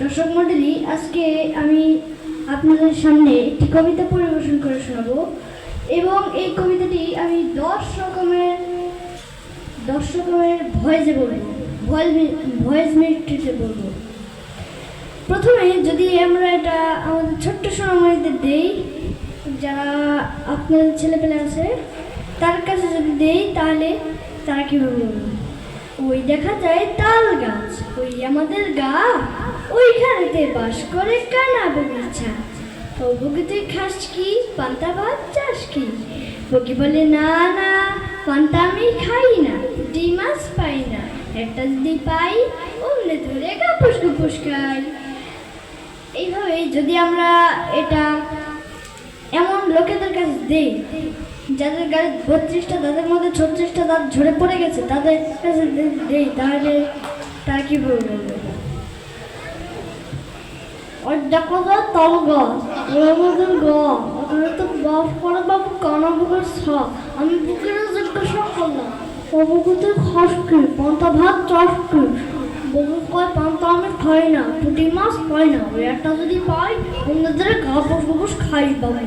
দর্শক মণ্ডলী, আজকে আমি আপনাদের সামনে একটি কবিতা পরিবেশন করে শোনাবো এবং এই কবিতাটি আমি দশ রকমের দশ রকমের ভয়েসে বলব, ভয়েস ভয়েস মেট্রিতে বলব। প্রথমে যদি আমরা এটা আমাদের ছোট্ট সোনামণিদের দেই, যারা আপনাদের ছেলেপেলে আছে, তার কাছে যদি দেই, তাহলে তারা কীভাবে বলবে? ওই দেখা যায় তাল গাছ, ওই আমাদের গা। ওইখানেতে বাস করে কানা বগিচা ও বগি তুই খাস কি, পান্তা ভাত চাস কি? বগি বলে, না না, পান্তা আমি খাই না মাছ পাই না। একটা যদি পাই, অমনে ধরে কাপুস কুপুস খাই। এইভাবে যদি আমরা এটা এমন লোকেদের কাছে দেই, যাদের গায়ে বত্রিশটা দাঁতের মধ্যে ছত্রিশটা দাঁত ঝরে পড়ে গেছে, তাদের কাছে দেই, তাহলে তারা কী বলবে? ওর দেখো তো তল গাছ ওর আমাদের গ তো বাপ করে বাবু কানা বুকের ছ আমি বুকের জিজ্ঞাসা করলাম। ও বুকুতে খাস কি পান্তা ভাত চাষ কি ববু কয় পান্তা আমি খাই না, পুঁটি মাছ পাই না। ওই একটা যদি পাই, অন্যদের বস বস খাই বাবু।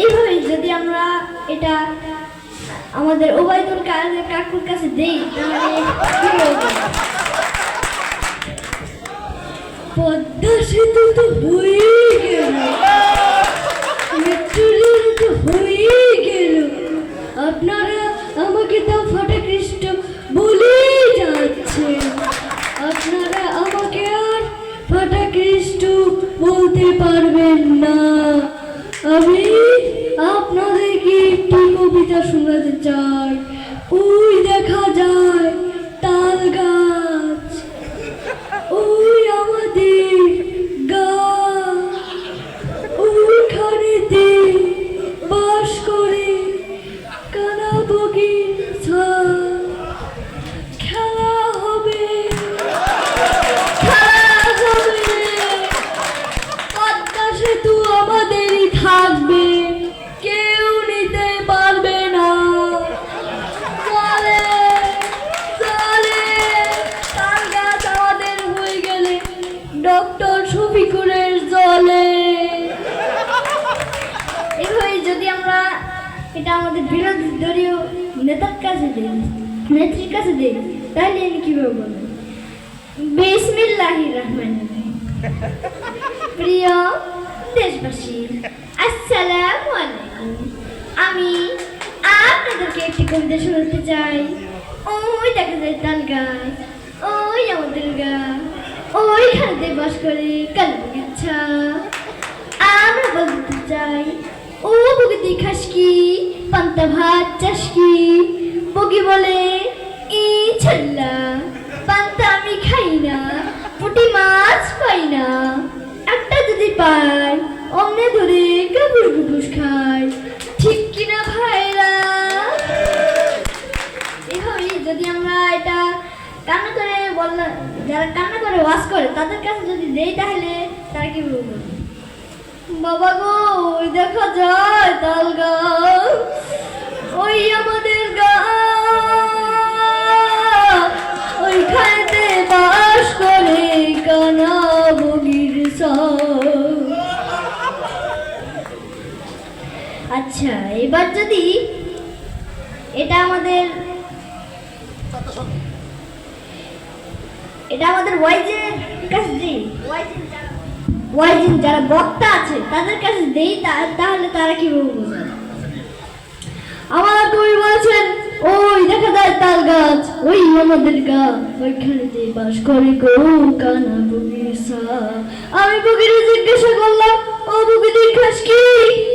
এইভাবে যদি আমরা এটা আমাদের ওবায়দুল কাকুর কাছে দেই, তাহলে? পদ্মা সেতু তো হয়ে গেল। মেট্রো রেল তো হয়ে গেল। আপনারা আমাকে তো ফটা খ্রিস্ট বলে যাচ্ছে আপনারা আমাকে আর ফটা খ্রিস্ট বলতে পারবেন না। আমি আপনাদেরকে একটি কবিতা শোনাতে চাই। ওই এটা আমাদের বিরোধী দলীয় নেতার কাছে দিই, নেত্রীর কাছে দিই। তাহলে আমি কীভাবে বলব? বিসমিল্লাহির রহমানির রহিম। প্রিয় দেশবাসী, আসসালামু আলাইকুম। আমি আপনাদেরকে একটি কবিতা শোনাতে চাই। ওই দেখা যায় তাল গাছ ওই আমাদের গাছ ওইখানে বাস করে কালো আমরা বলতে চাই ও বগি খাস কি? পান্তা ভাত চাস কি? বগি বলে, ই ছাল্লা, পান্তা আমি খাই না, পুঁটি মাছ পাই না। একটা যদি পাই, অমনে ধরে কাপুস কুপুস খাই। ঠিক কিনা ভাইরা? এভাবে যদি আমরা এটা কান্না করে বললাম, যারা কান্না করে ওয়াশ করে, তাদের কাছে যদি দেই তাহলে তারা কি বলব? বাবা গো ওই দেখা যায় তাল গাছ ওই আমাদের গা ওইখানেতে বাস করে কানা বগির আচ্ছা এবার যদি এটা আমাদের এটা আমাদের ওয়াইজের কাছে দিই ওয়াইজেন যারা বক্তা আছে, তাদের কাছে দেই তাহলে তারা কি বলবে আমার কবি বলছেন, ওই দেখা যায় তাল গাছ, ওই আমাদের গা ওইখানে যে বাস করে গো কানা বগির আমি বগিরে জিজ্ঞাসা করলাম, ও বগি তুই খাস কি?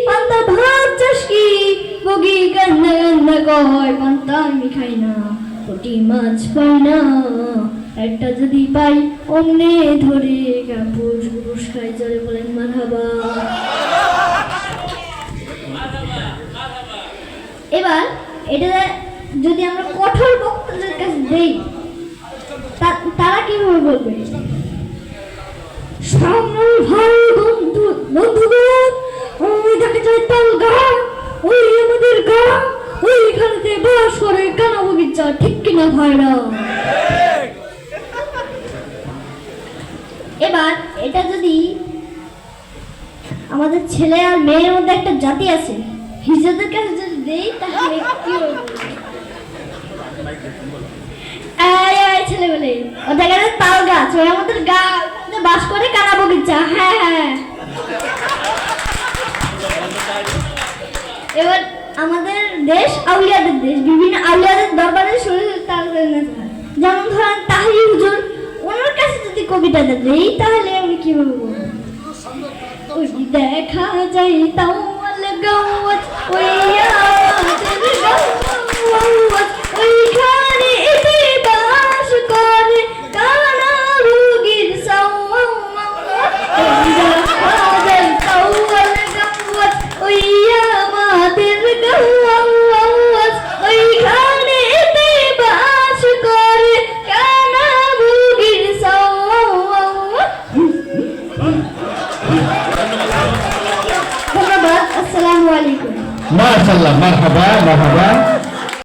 পান্তা ভাত চাস কি? বগি কান্না কান্না কয়, পান্তা আমি খাই না, পুঁটি মাছ পাই না। একটা যদি পাই, অমনে ধরে কাপুস পুরুষ খাই চলে বলেন মারহাবা এবার এটা যদি আমরা কঠোর বক্তাদের কাছে দেই তারা কীভাবে বলবে? সামনে ভাই বন্ধু, বন্ধুগণ, ওই দেখা যায় তাল গা, ওই আমাদের গা, ওইখানেতে বাস করে কানা বগিচা ঠিক কিনা ভাইরা? এটা যদি আমাদের ছেলে আর মেয়ের মধ্যে একটা জাতি আছে হিজড়াদের কাছে যদি দেই, তাহলে কি ছেলে বলে। ওদের কাছে তাল গাছ ওই আমাদের গা বাস করে কানা বগিচা হ্যাঁ হ্যাঁ। এবার আমাদের দেশ আউলিয়াদের দেশ, বিভিন্ন আউলিয়াদের দরবারে শরীর তাল করে। যেমন ধরেন তাহিরি হুজুর কাছে যদি কবিতাটা দেই তাহলে আমি কি বলব? ওই দেখা যায় তাও গাওয়াত ওই الله. مرحبا مرحبا.